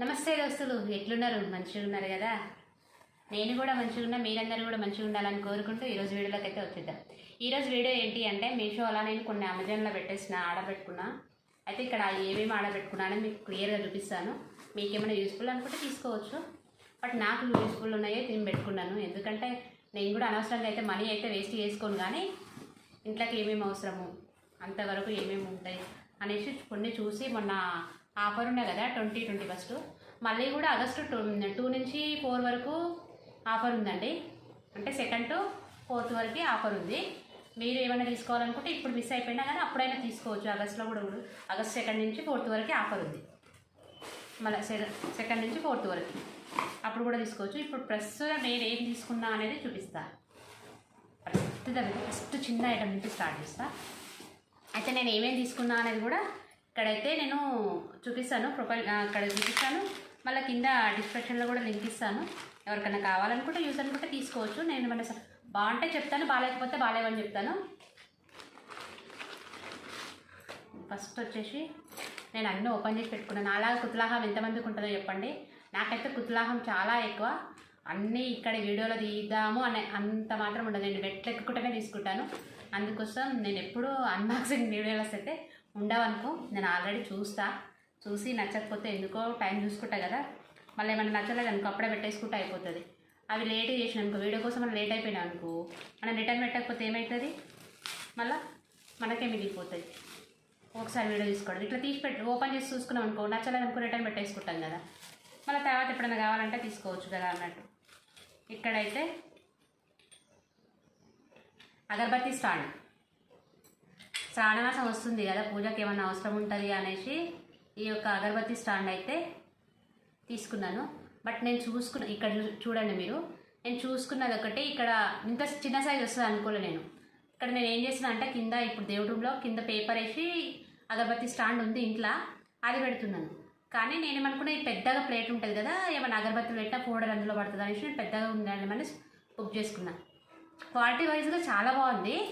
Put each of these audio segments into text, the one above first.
నమస్తే దోస్తులు ఎట్లున్నారు? మంచిగా ఉన్నారు కదా? నేను కూడా మంచిగా ఉన్నా మీరందరూ కూడా మంచిగా ఉండాలని కోరుకుంటూ ఈరోజు వీడియోలోకి అయితే వచ్చేద్దాం. ఈరోజు వీడియో ఏంటి అంటే మీషో అలా నేను కొన్ని అమెజాన్లో పెట్టేసిన ఆర్డర్ పెట్టుకున్నా. అయితే ఇక్కడ ఏమేమి ఆర్డర్ పెట్టుకున్నానో మీకు క్లియర్గా చూపిస్తాను. మీకు ఏమైనా యూస్ఫుల్ అనుకుంటే తీసుకోవచ్చు. బట్ నాకు యూస్ఫుల్ ఉన్నాయో నేను పెట్టుకున్నాను. ఎందుకంటే నేను కూడా అనవసరంగా అయితే మనీ అయితే వేస్ట్ చేసుకోను కానీ ఇంట్లోకి ఏమేమి అవసరము అంతవరకు ఏమేమి ఉంటాయి అనేసి కొన్ని చూసి మొన్న ఆఫర్ ఉండే కదా ట్వంటీ ట్వంటీ ఫస్ట్. మళ్ళీ కూడా ఆగస్టు టూ టూ నుంచి ఫోర్ వరకు ఆఫర్ ఉందండి. అంటే సెకండ్ టు ఫోర్త్ వరకు ఆఫర్ ఉంది. మీరు ఏమైనా తీసుకోవాలనుకుంటే ఇప్పుడు మిస్ అయిపోయినా కానీ అప్పుడైనా తీసుకోవచ్చు. ఆగస్ట్లో కూడా ఆగస్ట్ సెకండ్ నుంచి ఫోర్త్ వరకు ఆఫర్ ఉంది. మళ్ళీ సెకండ్ నుంచి ఫోర్త్ వరకు. అప్పుడు కూడా తీసుకోవచ్చు. ఇప్పుడు ప్రస్తుతం నేను ఏం తీసుకున్నా అనేది చూపిస్తాను ఫస్ట్ దగ్గర ఫస్ట్ చిన్న ఐటమ్ నుంచి స్టార్ట్ చేస్తా. అయితే నేను ఏమేమి తీసుకున్నా అనేది కూడా ఇక్కడైతే నేను చూపిస్తాను ప్రొఫైల్ అక్కడ చూపిస్తాను. మళ్ళీ కింద డిస్క్రిప్షన్లో కూడా లింక్ ఇస్తాను. ఎవరికైనా కావాలనుకుంటే యూజ్ అనుకుంటే తీసుకోవచ్చు. నేను మన బాగుంటే చెప్తాను బాగాలేకపోతే బాగాలేవని చెప్తాను. ఫస్ట్ వచ్చేసి నేను అన్నీ ఓపెన్ చేసి పెట్టుకున్నాను. అలా కుతులాహం ఎంతమందికి ఉంటుందో చెప్పండి. నాకైతే కుతులాహం చాలా ఎక్కువ. అన్నీ ఇక్కడ వీడియోలో తీద్దాము అనే అంత మాత్రం ఉండదు. నేను బెట్లు ఎక్కుకుంటేనే తీసుకుంటాను. అందుకోసం నేను ఎప్పుడూ అన్బాక్సింగ్ వీడియోలో అయితే ఉండవనుకో నేను ఆల్రెడీ చూస్తా. చూసి నచ్చకపోతే ఎందుకో టైం చూసుకుంటా కదా. మళ్ళీ ఏమైనా నచ్చలేదు అనుకో అప్పుడే పెట్టేసుకుంటే అయిపోతుంది. అవి లేట్ చేసిన అనుకో వీడియో కోసం మనం లేట్ అయిపోయినా అనుకో మనం రిటర్న్ పెట్టకపోతే ఏమవుతుంది మళ్ళీ మనకే మిగిలిపోతుంది? ఒకసారి వీడియో తీసుకోవడం. ఇట్లా తీసి పెట్టి ఓపెన్ చేసి చూసుకున్నాం అనుకో నచ్చలేదు అనుకో రిటర్న్ పెట్టేసుకుంటాం కదా. మళ్ళీ తర్వాత ఎప్పుడైనా కావాలంటే తీసుకోవచ్చు కదా అన్నట్టు. ఇక్కడైతే అగరబత్తి స్టాండ్. శ్రావణమాసం వస్తుంది కదా పూజకి ఏమైనా అవసరం ఉంటుంది అనేసి ఈ యొక్క అగరబత్తి స్టాండ్ అయితే తీసుకున్నాను. బట్ నేను చూసుకున్న ఇక్కడ చూ- చూడండి మీరు. నేను చూసుకున్నది ఒకటి ఇక్కడ ఇంత చిన్న సైజ్ వస్తుంది అనుకోలే నేను. ఇక్కడ నేను ఏం చేసిన అంటే కింద ఇప్పుడు దేవుడులో కింద పేపర్ వేసి అగరబత్తి స్టాండ్ ఉంది ఇంట్లో అది పెడుతున్నాను. కానీ నేను ఏమనుకున్నా ఈ పెద్దగా ప్లేట్ ఉంటుంది కదా ఏమైనా అగరబత్తి పెట్టినా పౌడర్ అందులో పడుతుంది అనేసి నేను పెద్దగా ఉందని మళ్ళీ బుక్ చేసుకున్నా. క్వాలిటీ వైజ్గా చాలా బాగుంది.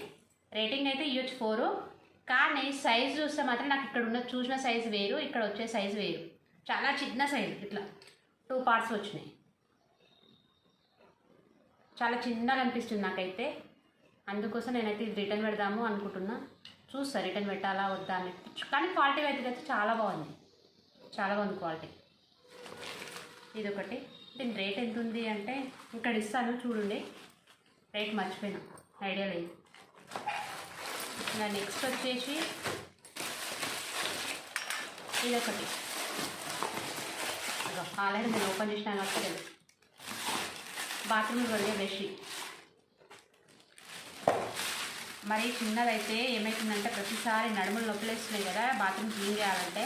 రేటింగ్ అయితే ఇవ్వచ్చు ఫోరు కానీ సైజ్ చూస్తే మాత్రం నాకు ఇక్కడ ఉన్న చూసిన సైజ్ వేరు ఇక్కడ వచ్చే సైజ్ వేరు. చాలా చిన్న సైజు ఇట్లా. టూ పార్ట్స్ వచ్చినాయి. చాలా చిన్నగా అనిపిస్తుంది నాకైతే. అందుకోసం నేనైతే ఇది రిటర్న్ పెడదాము అనుకుంటున్నా. చూస్తా రిటర్న్ పెట్టాలా వద్దా అని. కానీ క్వాలిటీ అయితే అయితే చాలా బాగుంది. చాలా బాగుంది క్వాలిటీ ఇది ఒకటి దీని రేట్ ఎంత ఉంది అంటే ఇక్కడ ఇస్తాను చూడండి. రేట్ మర్చిపోయినా. ఐడియా లేదు. నా నెక్స్ట్ వచ్చేసి ఇదొకటి. ఆల్రెడీ నేను ఓపెన్ చేసిన కాబట్టి తెలుసు. బాత్రూమ్ వెళ్ళే బ్రష్. మరి చిన్నదైతే ఏమవుతుందంటే ప్రతిసారి నడుములు నొప్పులేస్తున్నాయి కదా బాత్రూమ్ క్లీన్ చేయాలంటే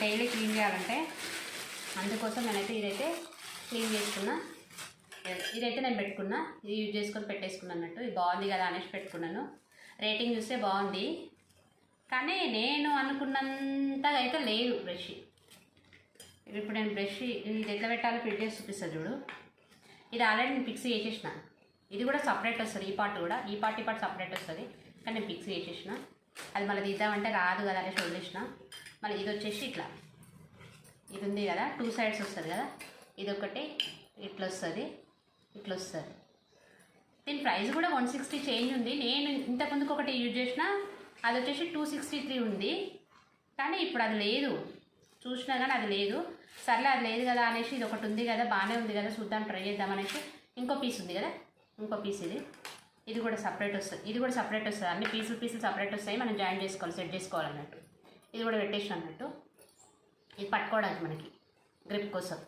డైలీ క్లీన్ చేయాలంటే అందుకోసం నేనైతే ఇదైతే క్లీన్ చేసుకున్నా. ఇదైతే నేను పెట్టుకున్నా ఇది యూజ్ చేసుకొని పెట్టేసుకున్నాను అన్నట్టు. ఇది బాగుంది కదా అనేసి పెట్టుకున్నాను. రేటింగ్ చూస్తే బాగుంది. కానీ నేను అనుకున్నంతగా అయితే లేదు బ్రష్. ఇప్పుడు నేను బ్రష్ ఇది ఎట్లా పెట్టాలో ఫిట్ చేసి చూపిస్తాను చూడు. ఇది ఆల్రెడీ నేను ఫిక్స్ చేసేసిన. ఇది కూడా సపరేట్ వస్తుంది ఈ పార్ట్ కూడా. ఈ పార్ట్ ఈ పార్ట్ సపరేట్ వస్తుంది. కానీ నేను ఫిక్స్ చేసేసిన. అది మళ్ళీ తీద్దామంటే రాదు కదా అనేసి వదిలేసిన. మళ్ళీ ఇది వచ్చేసి ఇట్లా. ఇది ఉంది కదా టూ సైడ్స్ వస్తుంది కదా. ఇది ఒకటి ఇట్లా వస్తుంది ఇట్లా వస్తుంది. దీని ప్రైస్ కూడా వన్ సిక్స్టీ చేంజ్ ఉంది. నేను ఇంతకుముందుకు ఒకటి యూజ్ చేసిన అది వచ్చేసి టూ సిక్స్టీ త్రీ ఉంది. కానీ ఇప్పుడు అది లేదు. చూసినా కానీ అది లేదు. సర్లే అది లేదు కదా అనేసి ఇది ఒకటి ఉంది కదా బాగానే ఉంది కదా చూద్దాం ట్రై చేద్దాం అనేసి ఇంకో పీస్ ఉంది కదా? ఇంకో పీస్ ఇది. ఇది కూడా సపరేట్ వస్తుంది. ఇది కూడా సపరేట్ వస్తుంది. అన్ని పీసులు పీసులు సపరేట్ వస్తాయి. మనం జాయిన్ చేసుకోవాలి సెట్ చేసుకోవాలన్నట్టు. ఇది కూడా పెట్టేసిన అన్నట్టు. ఇది పట్టుకోవడానికి మనకి గ్రిప్ కోసం.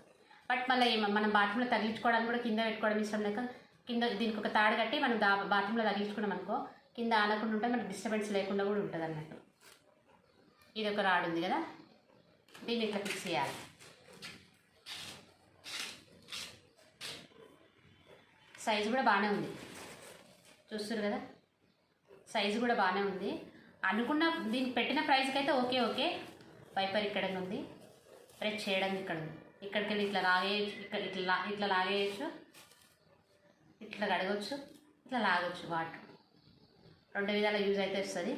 బట్ మళ్ళీ మనం బాత్రూంలో తగిలించుకోవడానికి కూడా కింద పెట్టుకోవడం ఇష్టం లేక కింద దీనికి ఒక తాడు కట్టి మనం దా బాత్రూంలో తగిలించుకున్నాం అనుకో కింద ఆనకుండా ఉంటే మనకు డిస్టర్బెన్స్ లేకుండా కూడా ఉంటుంది అన్నట్టు. ఇది ఒక రాడ్ ఉంది కదా? దీన్ని ఇట్లా ఫిక్స్ చేయాలి. సైజు కూడా బాగానే ఉంది. చూస్తారు కదా? సైజు కూడా బాగానే ఉంది. అనుకున్న దీనికి పెట్టిన ప్రైస్కి అయితే ఓకే ఓకే వైపర్ ఇక్కడ ఉంది. ప్రెస్ చేయడం ఇక్కడ ఉంది. ఇక్కడికి వెళ్ళి ఇట్లా లాగేయచ్చు. ఇక్కడ ఇట్లా లా- ఇట్లా లాగేయచ్చు. ఇట్లా కడగవచ్చు ఇట్లా లాగొచ్చు వాటర్. రెండు విధాల యూజ్ అయితే వస్తుంది.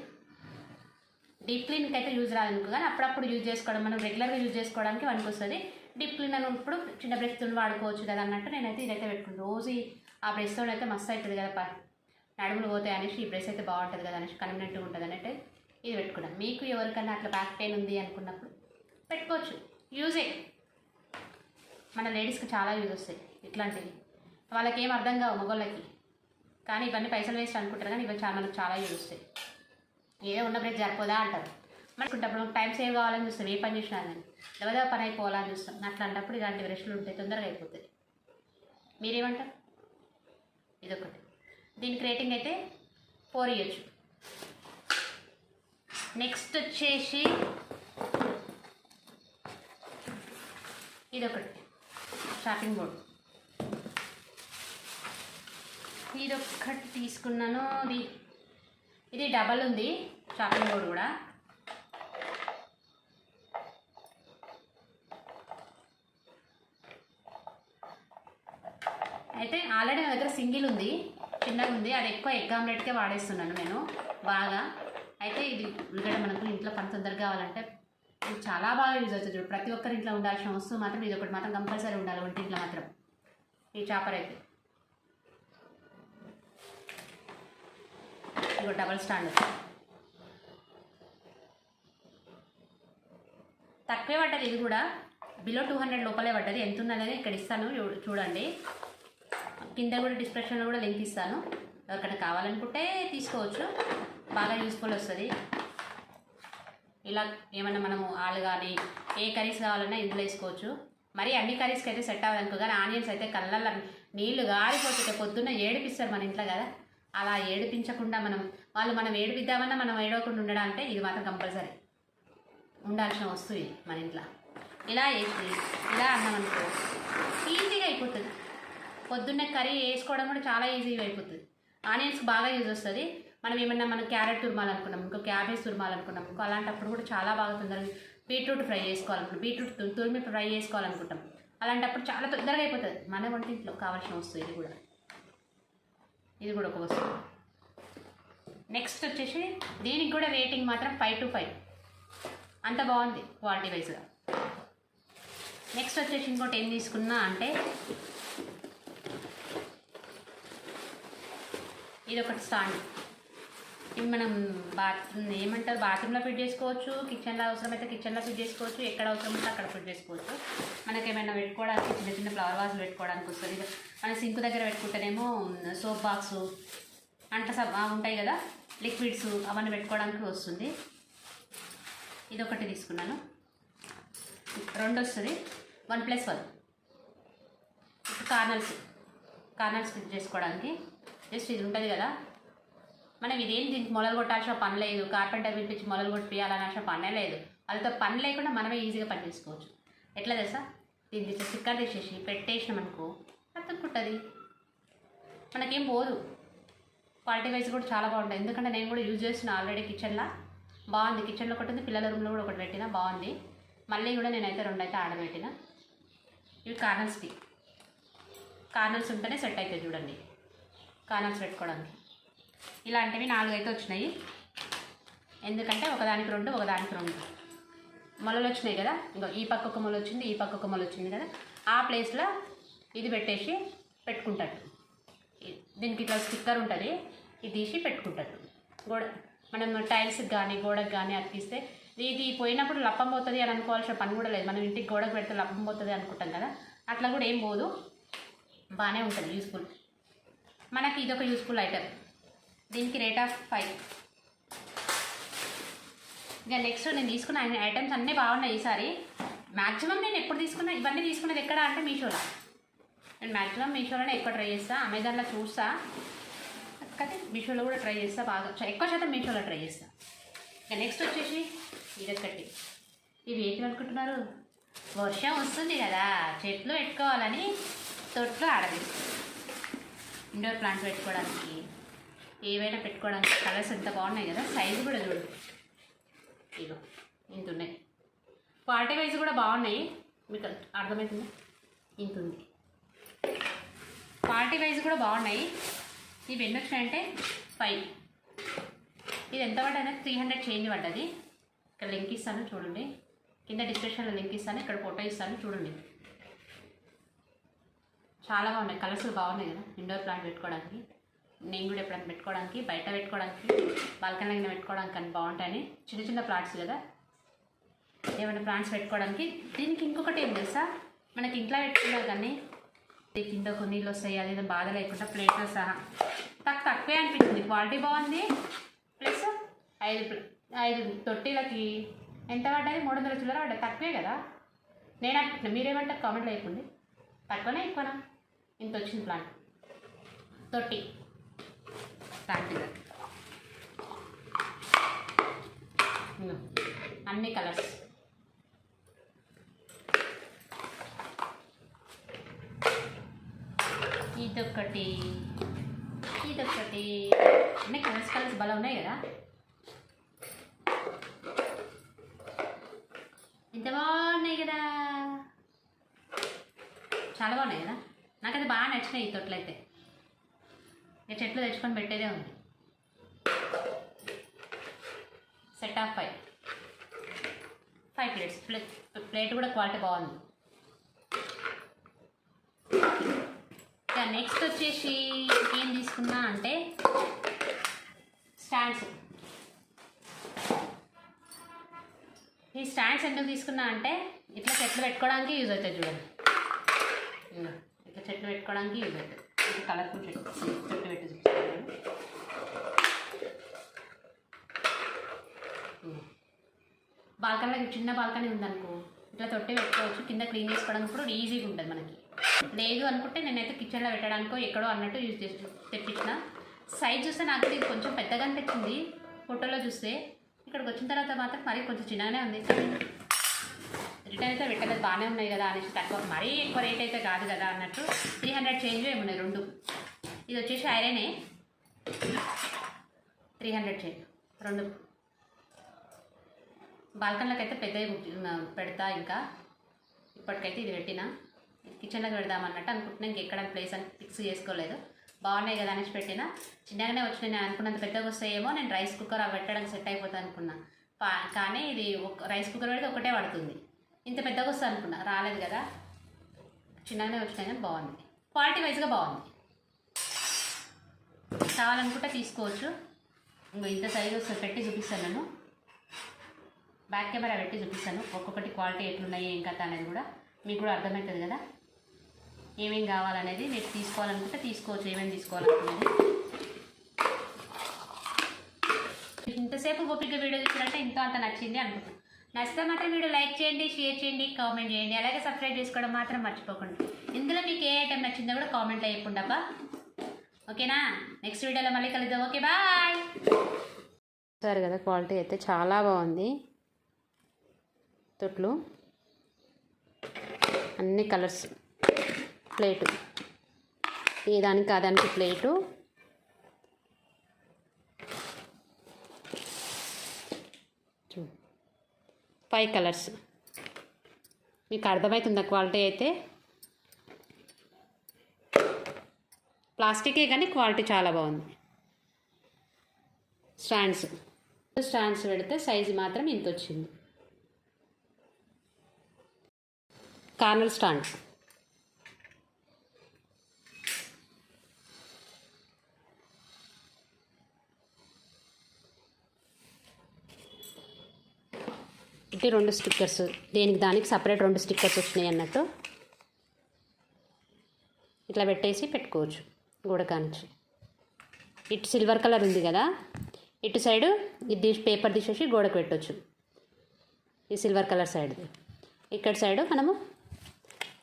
డీప్ క్లీన్కి అయితే యూజ్ రాదనుకో కానీ అప్పుడప్పుడు యూజ్ చేసుకోవడం మనం రెగ్యులర్గా యూజ్ చేసుకోవడానికి పనికొస్తుంది. వస్తుంది డీప్ క్లీన్ అన్నప్పుడు చిన్న బ్రష్తో వాడుకోవచ్చు కదా అన్నట్టు నేనైతే ఇదైతే పెట్టుకున్నాను రోజు ఆ బ్రష్తో అయితే మస్తు అవుతుంది కదా నడుములు పోతాయి అనేసి ఈ బ్రష్ అయితే బాగుంటుంది కదా అనేసి కన్వీనెంట్గా ఉంటుంది అన్నట్టు ఇది పెట్టుకున్నాను మీకు ఎవరికైనా అట్లా బ్యాక్ పెయిన్ ఉంది అనుకున్నప్పుడు పెట్టుకోవచ్చు. యూజే మన లేడీస్కి చాలా యూజ్ వస్తాయి ఇట్లాంటివి. వాళ్ళకేం అర్థం కావు మగోళ్ళకి. కానీ ఇవన్నీ పైసలు వేస్ట్ అనుకుంటారు కానీ ఇవన్నీ చాలా మనకు చాలా యూజ్ ఏదో ఉన్న బ్రేక్ సరిపోదా అంటారు. మనకుంటప్పుడు టైం సేవ్ కావాలని చూస్తాం ఏ పని చేసినా కానీ. దవదవ పని అయిపోవాలని చూస్తాం. అట్లాంటప్పుడు ఇలాంటి బ్రష్లు ఉంటాయి తొందరగా అయిపోతుంది మీరేమంటారు? ఇదొకటి. దీనికి రేటింగ్ అయితే ఫోర్ ఇవ్వచ్చు నెక్స్ట్ వచ్చేసి ఇదొకటి. Shopping board. ఇది ఒక్కటి తీసుకున్నాను. ఇది ఇది డబల్ ఉంది. షాపింగ్ బోర్డ్ కూడా. అయితే ఆల్రెడీ నా దగ్గర సింగిల్ ఉంది. చిన్నగా ఉంది. అది ఎక్కువ ఎగ్ ఆమ్లెట్కే వాడేస్తున్నాను నేను. బాగా. అయితే ఇది ఉల్లిగడ్డ మనకు ఇంట్లో పని తొందరగా కావాలంటే ఇది చాలా బాగా యూజ్ అవుతుంది చూడు. ప్రతి ఒక్కరి ఇంట్లో ఉండాల్సిన వస్తువు మాత్రం ఇది ఒకటి మాత్రం కంపల్సరీ ఉండాలి ఒంటింట్లో మాత్రం. ఈ చాపర్ అయితే. ఇదిగో డబల్ స్టాండ్ తక్కువే పడ్డది ఇది కూడా. బిలో టూ హండ్రెడ్ లోపలే పడ్డది. ఎంత ఉన్నదని ఇక్కడ ఇస్తాను. చూ- చూడండి. కింద కూడా డిస్క్రిప్షన్లో కూడా లింక్ ఇస్తాను. ఎవరికైనా కావాలనుకుంటే తీసుకోవచ్చు. బాగా యూస్ఫుల్ వస్తుంది. ఇలా ఏమన్నా మనము ఆలు కానీ ఏ కర్రీస్ కావాలన్నా ఇందులో వేసుకోవచ్చు. మరి అన్ని కర్రీస్కి అయితే సెట్ అవ్వదనుకో కానీ ఆనియన్స్ అయితే కళ్ళల్లో నీళ్ళు గారిపోతుంటే పొద్దున్న ఏడిపిస్తారు మన ఇంట్లో కదా. అలా ఏడిపించకుండా మనం వాళ్ళు మనం ఏడిపిద్దామన్నా మనం ఏడవకుండా ఉండడం అంటే ఇది మాత్రం కంపల్సరీ. ఉండాల్సిన వస్తువు ఇది మన ఇంట్లో. ఇలా వేసి ఇలా అన్నామనుకో ఈజీగా అయిపోతుంది. పొద్దున్నే కర్రీ వేసుకోవడం కూడా చాలా ఈజీగా అయిపోతుంది. ఆనియన్స్ బాగా యూజ్ వస్తుంది. మనం ఏమన్నా మనం క్యారెట్ తురమాలనుకున్నాం ఇంకో క్యాబేజ్ తురమాలనుకున్నాం ఇంకో అలాంటప్పుడు కూడా చాలా బాగా తొందరగా బీట్రూట్ ఫ్రై చేసుకోవాలనుకుంటాం. బీట్రూట్ తురిమి ఫ్రై చేసుకోవాలనుకుంటాం. అలాంటప్పుడు చాలా తొందరగా అయిపోతుంది మన వంటింట్లో కావాల్సిన వస్తువు ఇది కూడా. ఇది కూడా ఒక వస్తువు. నెక్స్ట్ వచ్చేసి దీనికి కూడా రేటింగ్ మాత్రం ఫైవ్ టు ఫైవ్ అంత బాగుంది క్వాలిటీ వైజ్గా నెక్స్ట్ వచ్చేసి ఇంకోటి ఏం తీసుకున్నా అంటే ఇది ఒకటి స్టాండ్ ఇది మనం బాత్ ఏమంటారు? బాత్రూంలో ఫిట్ చేసుకోవచ్చు కిచెన్లో అవసరమైతే కిచెన్లో ఫిట్ చేసుకోవచ్చు ఎక్కడ అవసరం ఉంటే అక్కడ ఫిట్ చేసుకోవచ్చు. మనకి ఏమైనా పెట్టుకోవడానికి చిన్న చిన్న ఫ్లవర్ వాజ్లు పెట్టుకోవడానికి వస్తుంది. మన సింక్ దగ్గర పెట్టుకుంటేనేమో సోప్ బాక్స్ అంట సబ్ ఉంటాయి కదా? లిక్విడ్స్ అవన్నీ పెట్టుకోవడానికి వస్తుంది. ఇది ఒకటి తీసుకున్నాను. రెండు వస్తుంది వన్ ప్లస్ వన్ కార్నల్స్ కార్నల్స్ ఫిట్ చేసుకోవడానికి. జస్ట్ ఇది ఉంటుంది కదా? మనం ఇదేం దీనికి మొదలు కొట్టాల్సిన పని లేదు కార్పెంటర్ పిలిపించి మొదలు కొట్టియాలనాల్సిన పనే లేదు. వాళ్ళతో పని లేకుండా మనమే ఈజీగా పని చేసుకోవచ్చు. ఎట్లా తెలుసా? దీన్ని తీసి స్టిక్కర్ తీసేసి పెట్టేసినాం అనుకో అతుక్కుంటుంది మనకేం పోదు. క్వాలిటీ వైజ్ కూడా చాలా బాగుంటుంది ఎందుకంటే నేను కూడా యూజ్ చేస్తున్నా ఆల్రెడీ కిచెన్లో బాగుంది. కిచెన్లో ఒకటి ఉంది పిల్లల రూమ్లో కూడా ఒకటి పెట్టిన బాగుంది. మళ్ళీ కూడా నేనైతే రెండు అయితే ఆడబెట్టిన. ఇవి కార్నల్స్కి కార్నల్స్ ఉంటేనే సెట్ అవుతాయి చూడండి. కార్నల్స్ పెట్టుకోవడానికి. ఇలాంటివి నాలుగు అయితే వచ్చినాయి. ఎందుకంటే ఒకదానికి రెండు ఒకదానికి రెండు. మొలలు వచ్చినాయి కదా? ఇంకో ఈ పక్క ఒక మొల వచ్చింది ఈ పక్క ఒక మొల వచ్చింది కదా? ఆ ప్లేస్లో ఇది పెట్టేసి పెట్టుకుంటాడు దీనికి ఇట్లా స్టిక్కర్ ఉంటుంది ఇది తీసి పెట్టుకుంటాడు గోడ మనం టైల్స్కి కానీ గోడకు కానీ అతికిస్తే ఇది పోయినప్పుడు లప్పం పోతుంది అని అనుకోవాల్సిన పని కూడా లేదు. మనం ఇంటికి గోడకు పెడితే లప్పం పోతుంది అనుకుంటాం కదా? అట్లా కూడా ఏం పోదు. బాగానే ఉంటుంది యూస్ఫుల్ మనకి ఇదొక యూస్ఫుల్ ఐటమ్ దీనికి రేట్ ఆఫ్ ఫైవ్ ఇక నెక్స్ట్ నేను తీసుకున్న ఐటమ్స్ అన్నీ బాగున్నాయి ఈసారి. మ్యాక్సిమం నేను ఎప్పుడు తీసుకున్నా ఇవన్నీ తీసుకున్నది ఎక్కడ అంటే మీషోలో. నేను మ్యాక్సిమం మీషోలోనే ఎక్కువ ట్రై చేస్తాను అమెజాన్లో చూస్తా. కానీ మీషోలో కూడా ట్రై చేస్తా బాగా ఎక్కువ శాతం మీషోలో ట్రై చేస్తా. ఇక నెక్స్ట్ వచ్చేసి ఇదొక్కటి. ఇవి ఏంటి అనుకుంటున్నారు? వర్షం వస్తుంది కదా చెట్లు పెట్టుకోవాలని తొట్లు ఆడది. ఇండోర్ ప్లాంట్స్ పెట్టుకోవడానికి. ఏవైనా పెట్టుకోవడానికి కలర్స్ ఎంత బాగున్నాయి కదా సైజు కూడా చూడు. ఇగో ఇంత ఉన్నాయి. పార్టీ వైజ్ కూడా బాగున్నాయి. మీకు అర్థమవుతుంది? ఇంత ఉంది. పార్టీ వైజ్ కూడా బాగున్నాయి. ఇవి ఎన్ని వచ్చినాయంటే ఫైవ్ ఇది ఎంత పడ్డది త్రీ హండ్రెడ్ చేంజ్ పడ్డది. ఇక్కడ లింక్ ఇస్తాను చూడండి. కింద డిస్క్రిప్షన్లో లింక్ ఇస్తాను ఇక్కడ ఫోటో ఇస్తాను చూడండి. చాలా బాగున్నాయి. కలర్స్ బాగున్నాయి కదా ఇండోర్ ప్లాంట్ పెట్టుకోవడానికి. నేను కూడా ఎప్పుడైనా పెట్టుకోవడానికి బయట పెట్టుకోవడానికి బాల్కనీ అయినా పెట్టుకోవడానికి అని బాగుంటాయని. చిన్న చిన్న ప్లాంట్స్ కదా. ఏమైనా ప్లాంట్స్ పెట్టుకోవడానికి. దీనికి ఇంకొకటి ఏం తెలుసా? మనకి ఇంట్లో పెట్టుకున్నా కానీ ఈ కింద కొన్ని నీళ్ళు వస్తాయి అది బాధ లేకుండా ప్లేట్లో సహా. తక్కువ తక్కువే అనిపించింది క్వాలిటీ బాగుంది. ప్లస్ ఐదు ఐదు తొట్టిలకి ఎంత పడ్డది మూడు వందల చిల్లర పడ్డది తక్కువే కదా. నేను అంటున్నా మీరేమంటారు? కామెంట్లో అయిపోండి తక్కువనే ఎక్కువనా? ఇంత వచ్చింది ప్లాంట్ తొట్టి. ప్లాంట్ అన్ని కలర్స్. ఇదొకటి ఇదొకటి అన్ని కలర్స్ కలర్స్ బలం ఉన్నాయి కదా? ఇంత బాగున్నాయి కదా? చాలా బాగున్నాయి కదా? నాకైతే బాగా నచ్చినాయి ఈ తొట్లయితే ఇక చెట్లు తెచ్చుకొని పెట్టేదే ఉంది. Set of five five plates plate plate కూడా క్వాలిటీ బాగుంది. ఇక నెక్స్ట్ వచ్చేసి ఏం తీసుకున్నా అంటే స్టాండ్స్ ఈ స్టాండ్స్ ఎందుకు తీసుకున్నా అంటే ఇట్లా చెట్లు పెట్టుకోవడానికి యూజ్ అవుతుంది చూడండి. ఇట్లా చెట్లు పెట్టుకోవడానికి యూజ్ అవుతుంది ఇది కలర్ఫుల్ చెట్టు చెట్టు పెట్టి చూపిస్తాను బాల్కనీలో చిన్న బాల్కనీ ఉందనుకో ఇట్లా తొట్టి పెట్టుకోవచ్చు కింద క్లీన్ చేసుకోవడానికి కూడా ఈజీగా ఉంటుంది మనకి. లేదు అనుకుంటే నేనైతే కిచెన్లో పెట్టడానికో ఎక్కడో అన్నట్టు యూజ్ చేసి తెప్పించిన. సైజ్ చూస్తే నాకు ఇది కొంచెం పెద్దగా అనిపించింది. ఫోటోలో చూస్తే ఇక్కడికి వచ్చిన తర్వాత మాత్రం మరీ కొంచెం చిన్నగానే ఉంది. రిటర్న్ అయితే పెట్టలేదు బాగానే ఉన్నాయి కదా అనేసి తక్కువ మరీ ఎక్కువ రేట్ అయితే కాదు కదా అన్నట్టు త్రీ హండ్రెడ్ చేంజ్ ఏమున్నాయి? రెండు. ఇది వచ్చేసి ఐరనే త్రీ హండ్రెడ్ చేంజ్ రెండు. బాల్కన్లకు అయితే పెద్దవి పెడతా ఇంకా. ఇప్పటికైతే ఇది పెట్టిన. కిచెన్లోకి పెడదామన్నట్టు అనుకుంటున్నా. ఇంకెక్కడ ప్లేస్ అని ఫిక్స్ చేసుకోలేదు. బాగున్నాయి కదా అనేసి పెట్టిన. చిన్నగానే వచ్చి నేను అనుకున్నంత పెద్దగా వస్తాయేమో. నేను రైస్ కుక్కర్ అవి పెట్టడానికి సెట్ అయిపోతుంది అనుకున్నా. పా కానీ ఇది ఒక రైస్ కుక్కర్ పెడితే ఒకటే పడుతుంది. ఇంత పెద్దగా వస్తుంది అనుకున్నా. రాలేదు కదా. చిన్నగానే వచ్చినాయి బాగుంది. క్వాలిటీ వైజ్గా బాగుంది. కావాలనుకుంటే తీసుకోవచ్చు. ఇంకో ఇంత సైజు వస్తుంది పెట్టి చూపిస్తాను నేను. బ్యాక్ కెమెరా పెట్టి చూపిస్తాను. ఒక్కొక్కటి క్వాలిటీ ఎట్లున్నాయి ఏం కథ అనేది కూడా మీకు కూడా అర్థమవుతుంది కదా. ఏమేమి కావాలనేది మీరు తీసుకోవాలనుకుంటే తీసుకోవచ్చు. ఏమేమి తీసుకోవాలనుకున్నది. ఇంతసేపు ఓపిక వీడియో చూసినట్టే ఇంత అంత నచ్చింది అనుకుంటున్నాను నచ్చితే మాత్రం వీడియో లైక్ చేయండి షేర్ చేయండి కామెంట్ చేయండి. అలాగే సబ్స్క్రైబ్ చేసుకోవడం మాత్రం మర్చిపోకండి. ఇందులో మీకు ఏ ఐటెం నచ్చిందో కూడా కామెంట్లో చెప్పండి ఓకేనా? నెక్స్ట్ వీడియోలో మళ్ళీ కలుద్దాం. Okay bye. సరే కదా క్వాలిటీ అయితే చాలా బాగుంది. తొట్లు. అన్ని కలర్స్. ప్లేటు. ఈ దానికి ఆ ప్లేటు. చూ. Five colours. మీకు అర్థమవుతుందా క్వాలిటీ అయితే? ప్లాస్టికే కానీ క్వాలిటీ చాలా బాగుంది. స్టాండ్స్ స్టాండ్స్ పెడితే సైజు మాత్రం ఇంత వచ్చింది కార్నర్ స్టాండ్స్ ఇది రెండు స్టిక్కర్స్. దేనికి దానికి సపరేట్ రెండు స్టిక్కర్స్ వచ్చినాయి అన్నట్టు. ఇట్లా పెట్టేసి పెట్టుకోవచ్చు. గోడ కానిచ్చి ఇటు సిల్వర్ కలర్ ఉంది కదా. ఇటు సైడు ఇది పేపర్ తీసేసి గోడకు పెట్టవచ్చు ఈ సిల్వర్ కలర్ సైడ్ది. ఇక్కడ సైడు మనము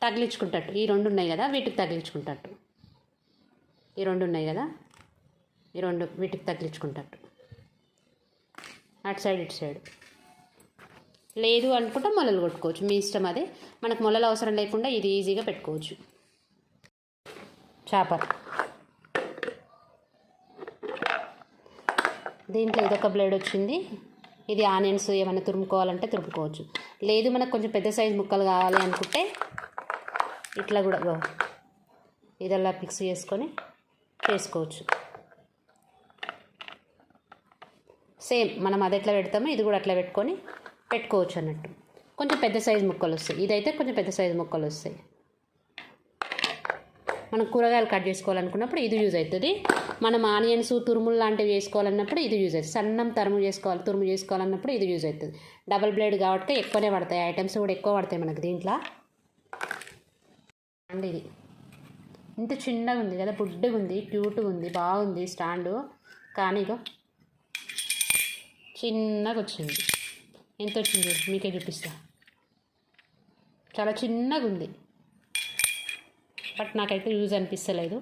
తగిలించుకుంటట్టు. ఈ రెండు ఉన్నాయి కదా వీటికి తగిలించుకుంటట్టు. ఈ రెండు ఉన్నాయి కదా ఈ రెండు వీటికి తగిలించుకుంటట్టు. అటు సైడ్ ఇటు సైడ్. లేదు అనుకుంటే మొలలు కొట్టుకోవచ్చు. మీ ఇష్టం అదే. మనకు మొలలు అవసరం లేకుండా ఇది ఈజీగా పెట్టుకోవచ్చు. చేప. దీంట్లో ఇదొక బ్లేడ్ వచ్చింది. ఇది ఆనియన్స్ ఏమైనా తురుముకోవాలంటే తురుముకోవచ్చు. లేదు మనకు కొంచెం పెద్ద సైజు ముక్కలు కావాలి అనుకుంటే ఇట్లా కూడా ఇదల్లా ఫిక్స్ చేసుకొని చేసుకోవచ్చు. సేమ్ మనం అది ఎట్లా పెడతామో ఇది కూడా అట్లా పెట్టుకొని పెట్టుకోవచ్చు అన్నట్టు కొంచెం పెద్ద సైజు ముక్కలు వస్తాయి ఇదైతే కొంచెం పెద్ద సైజు ముక్కలు వస్తాయి మనం కూరగాయలు కట్ చేసుకోవాలనుకున్నప్పుడు ఇది యూజ్ అవుతుంది. మనం ఆనియన్స్ తురుములు లాంటివి చేసుకోవాలన్నప్పుడు ఇది యూజ్ అవుతుంది. సన్నం తరుము చేసుకోవాలి తురుము చేసుకోవాలన్నప్పుడు ఇది యూజ్ అవుతుంది. డబల్ బ్లేడ్ కాబట్టి ఎక్కువనే పడతాయి. ఐటమ్స్ కూడా ఎక్కువ పడతాయి మనకు దీంట్లో. అండ్ ఇది. ఇంత చిన్నగా ఉంది కదా బుడ్డగా ఉంది క్యూట్గా ఉంది బాగుంది స్టాండు. కానీ ఇగో చిన్నగా వచ్చింది. ఎంత వచ్చింది మీకే చూపిస్తా. చాలా చిన్నగా ఉంది బట్ నాకైతే యూజ్ అనిపిస్తలేదు.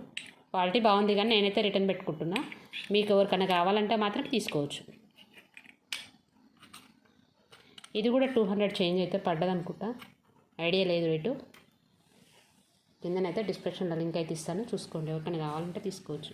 క్వాలిటీ బాగుంది కానీ నేనైతే రిటర్న్ పెట్టుకుంటున్నా. మీకు ఎవరికైనా కావాలంటే మాత్రం తీసుకోవచ్చు. ఇది కూడా టూ హండ్రెడ్ చేంజ్ అయితే పడ్డది అనుకుంటా ఐడియా లేదు రేటు. కిందనైతే డిస్క్రిప్షన్లో లింక్ అయితే ఇస్తాను. చూసుకోండి ఎవరికైనా కావాలంటే తీసుకోవచ్చు.